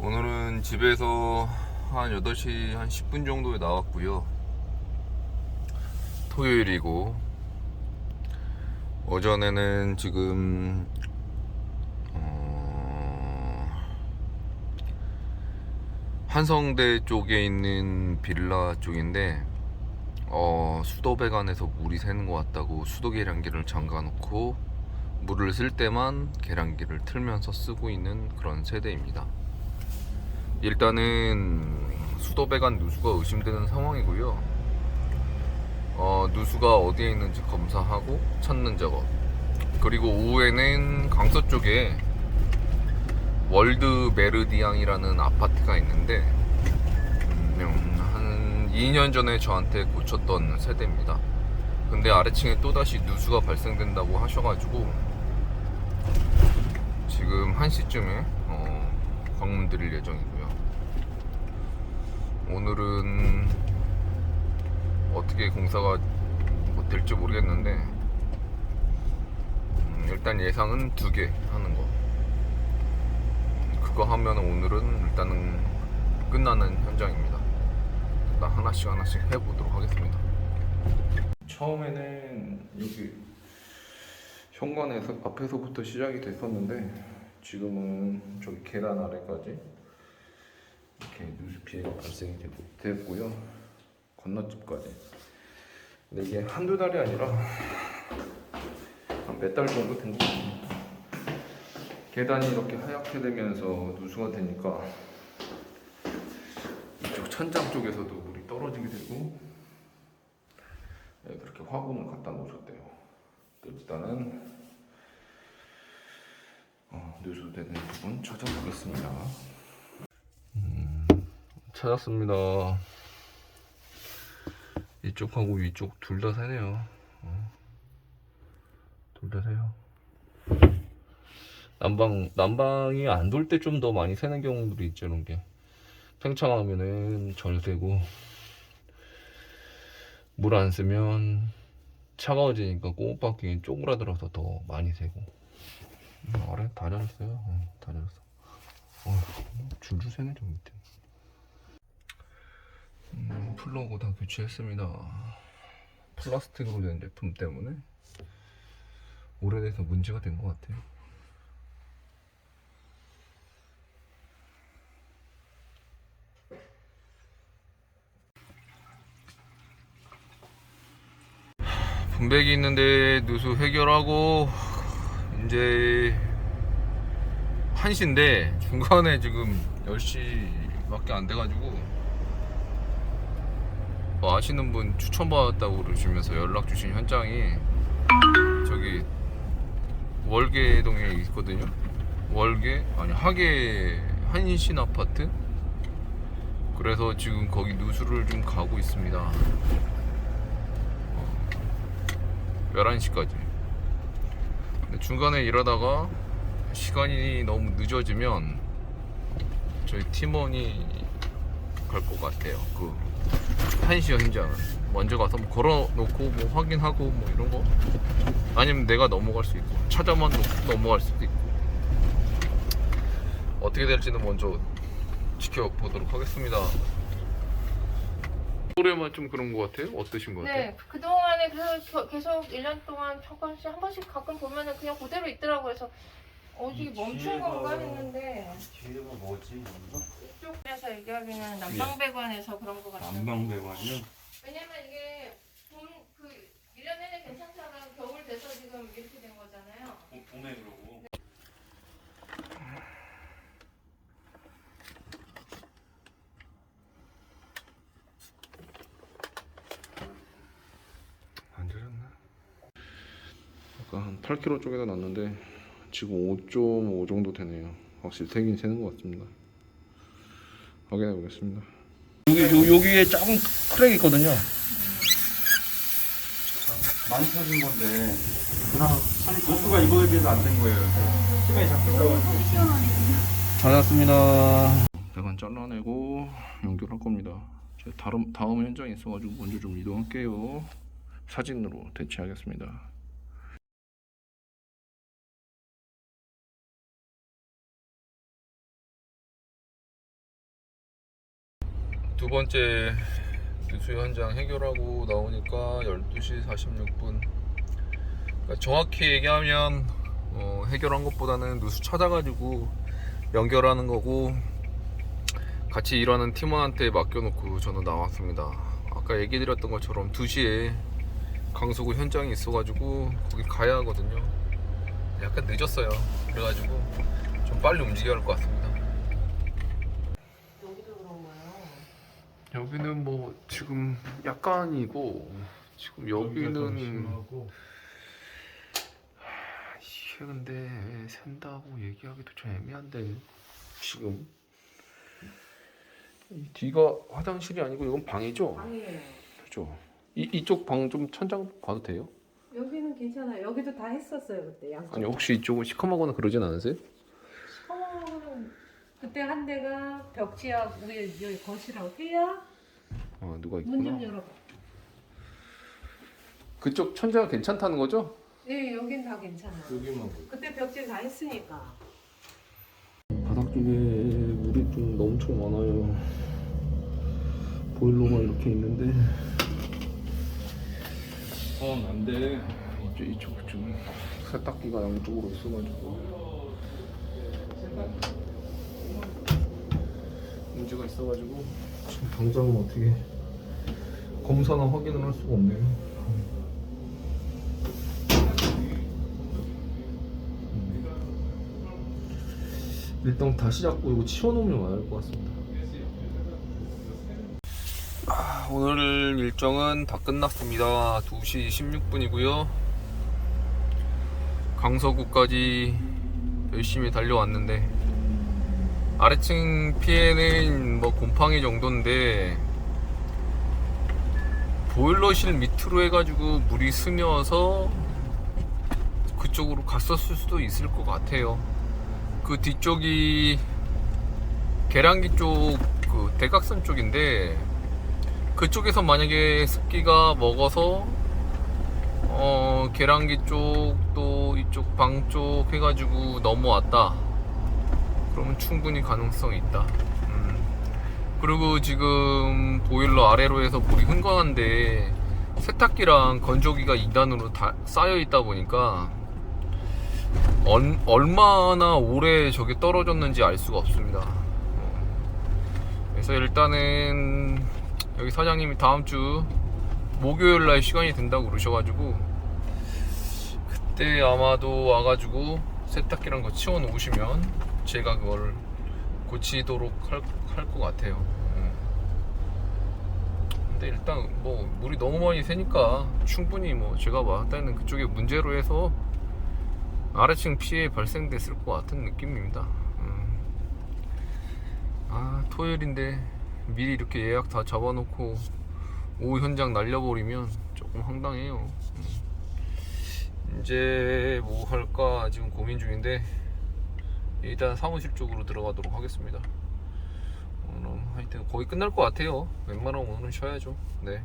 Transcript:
오늘은 집에서 한 8시 한 10분 정도에 나왔고요. 토요일이고 오전에는 지금 어, 한성대 쪽에 있는 빌라 쪽인데 어, 수도배관에서 물이 새는 것 같다고 수도 계량기를 잠가놓고 물을 쓸 때만 계량기를 틀면서 쓰고 있는 그런 세대입니다. 일단은 수도배관 누수가 의심되는 상황이고요. 어, 누수가 어디에 있는지 검사하고 찾는 작업. 그리고 오후에는 강서 쪽에 월드 메르디앙이라는 아파트가 있는데 음, 한 2년 전에 저한테 고쳤던 세대입니다. 근데 아래층에 또다시 누수가 발생된다고 하셔가지고 지금 1시쯤에 어, 방문 드릴 예정이고요. 오늘은 어떻게 공사가 뭐 될지 모르겠는데 음, 일단 예상은 두 개 하는 거. 그거 하면 오늘은 일단은 끝나는 현장입니다. 일단 하나씩 하나씩 해보도록 하겠습니다. 처음에는 여기 현관에서 앞에서부터 시작이 됐었는데 지금은 저기 계단 아래까지 이렇게 누수 피해가 발생이 되고, 됐고요. 건너집까지. 근데 이게 한두 달이 아니라 한 몇 달 정도 된 것 같아요. 계단이 이렇게 하얗게 되면서 누수가 되니까 이쪽 천장 쪽에서도 물이 떨어지게 되고 네, 그렇게 화분을 갖다 놓으셨대요. 일단은 어, 누수되는 부분 찾아보겠습니다. 음, 찾았습니다. 이쪽하고 위쪽 둘다 새네요. 어. 둘다 새요. 난방 난방이 안 돌 때 좀 더 많이 새는 경우들이 있죠, 이런 게. 팽창하면은 절 새고 물 안 쓰면 차가워지니까 꼬박이 쪼그라들어서 더 많이 새고 음, 아래 다 젖었어요 어, 다 젖었어 어, 줄줄 새네 저 밑에 음, 플러그 다 교체했습니다. 플라스틱으로 된 제품 때문에 오래돼서 문제가 된 것 같아요. 분배기 있는데 누수 해결하고 이제 1시인데 중간에 지금 10시밖에 안 돼가지고 뭐 아시는 분 추천받았다고 그러시면서 연락 주신 현장이 저기 월계동에 있거든요. 월계 아니 하계 한신 아파트? 그래서 지금 거기 누수를 좀 가고 있습니다. 11시까지. 근데 중간에 일하다가 시간이 너무 늦어지면 저희 팀원이 갈 것 같아요. 그 한시어 현장을 먼저 가서 뭐 걸어놓고 뭐 확인하고 뭐 이런 거 아니면 내가 넘어갈 수 있고 찾아만 놓고 넘어갈 수도 있고 어떻게 될지는 먼저 지켜보도록 하겠습니다. 올해만 좀 그런 것 같아요? 어떠신 것 같아요? 네, 그동안에 계속, 계속 1년 동안 한 번씩, 한 번씩 가끔 보면은 그냥 그대로 있더라고요. 그래서 어디 이 멈춘 건가 했는데 뒤에가 뭐지? 뭔가? 이쪽에서 얘기하기는 난방배관에서 그런 것 같아요. 난방배관이요? 왜냐면 이게 봄, 그 1년 내내 괜찮다가 겨울 돼서 지금 이렇게 된 거잖아요. 봄에 그러고. 안 젖었나? 아까 한 8kg 쪽에다 놨는데 지금 5.5 정도 되네요. 확실히 새긴 새는 것 같습니다. 확인해 보겠습니다. 여기 요, 여기에 작은 크랙 있거든요. 많이 터진 건데 그나마 도수가 이거에 비해서 안 된 거예요. 힘에 잡혀서 받았습니다. 배관 잘라내고 연결할 겁니다. 제가 다음 다음 현장에 있어가지고 먼저 좀 이동할게요. 사진으로 대체하겠습니다. 두 번째 누수 현장 해결하고 나오니까 12시 46분. 그러니까 정확히 얘기하면 어, 해결한 것보다는 누수 찾아가지고 연결하는 거고 같이 일하는 팀원한테 맡겨놓고 저는 나왔습니다. 아까 얘기 드렸던 것처럼 2시에 강서구 현장이 있어가지고 거기 가야 하거든요. 약간 늦었어요. 그래가지고 좀 빨리 움직여야 할 것 같습니다. 여기도 그런 거예요. 여기는 뭐 지금 약간이고 지금 여기는 이게 근데 샌다고 얘기하기도 좀 애매한데 지금 이 뒤가 화장실이 아니고 이건 방이죠? 방이에요. 그죠? 이 이쪽 방 좀 천장 봐도 돼요? 여기는 괜찮아요. 여기도 다 했었어요 그때 양쪽. 아니 혹시 이쪽은 시커멓거나 그러진 않으세요? 처음은 그때 한 대가 벽지하고 위에 여기 거실하고 삐야 아 누가 문 좀 있구나. 열어봐. 그쪽 천장가 괜찮다는 거죠? 네 여긴 다 괜찮아요. 여기만 그때 벽지 다 했으니까. 바닥 쪽에 물이 좀 엄청 많아요. 보일러가 이렇게 있는데 어, 안 돼 이쪽 이쪽 좀 세탁기가 양쪽으로 있어가지고 문제가 있어가지고 지금 당장은 어떻게 검사나 확인을 할 수가 없네요. 일단 다시 잡고 이거 치워놓으면 와야 할것 같습니다. 아, 오늘 일정은 다 끝났습니다. 2시 16분이고요. 강서구까지 열심히 달려왔는데 아래층 피해는 뭐 곰팡이 정도인데 보일러실 밑으로 해가지고 물이 스며서 그쪽으로 갔었을 수도 있을 것 같아요. 그 뒤쪽이 계량기 쪽 그 대각선 쪽인데 그쪽에서 만약에 습기가 먹어서 어 계량기 쪽 또 이쪽 방 쪽 해가지고 넘어왔다 그러면 충분히 가능성이 있다 음. 그리고 지금 보일러 아래로 해서 물이 흥건한데 세탁기랑 건조기가 2단으로 다 쌓여 있다 보니까 얼, 얼마나 오래 저게 떨어졌는지 알 수가 없습니다 어. 그래서 일단은 여기 사장님이 다음 주 목요일 날 시간이 된다고 그러셔가지고 그때 아마도 와가지고 세탁기랑 거 치워 놓으시면 제가 그걸 고치도록 할 것 같아요. 음. 근데 일단 뭐 물이 너무 많이 새니까 충분히 뭐 제가 봤을 때는 그쪽에 문제로 해서 아래층 피해 발생됐을 것 같은 느낌입니다. 음. 아 토요일인데 미리 이렇게 예약 다 잡아놓고 오후 현장 날려버리면 조금 황당해요. 음. 이제 뭐 할까 지금 고민 중인데 일단 사무실 쪽으로 들어가도록 하겠습니다. 오늘은 하여튼 거의 끝날 것 같아요. 웬만하면 오늘은 쉬어야죠. 네.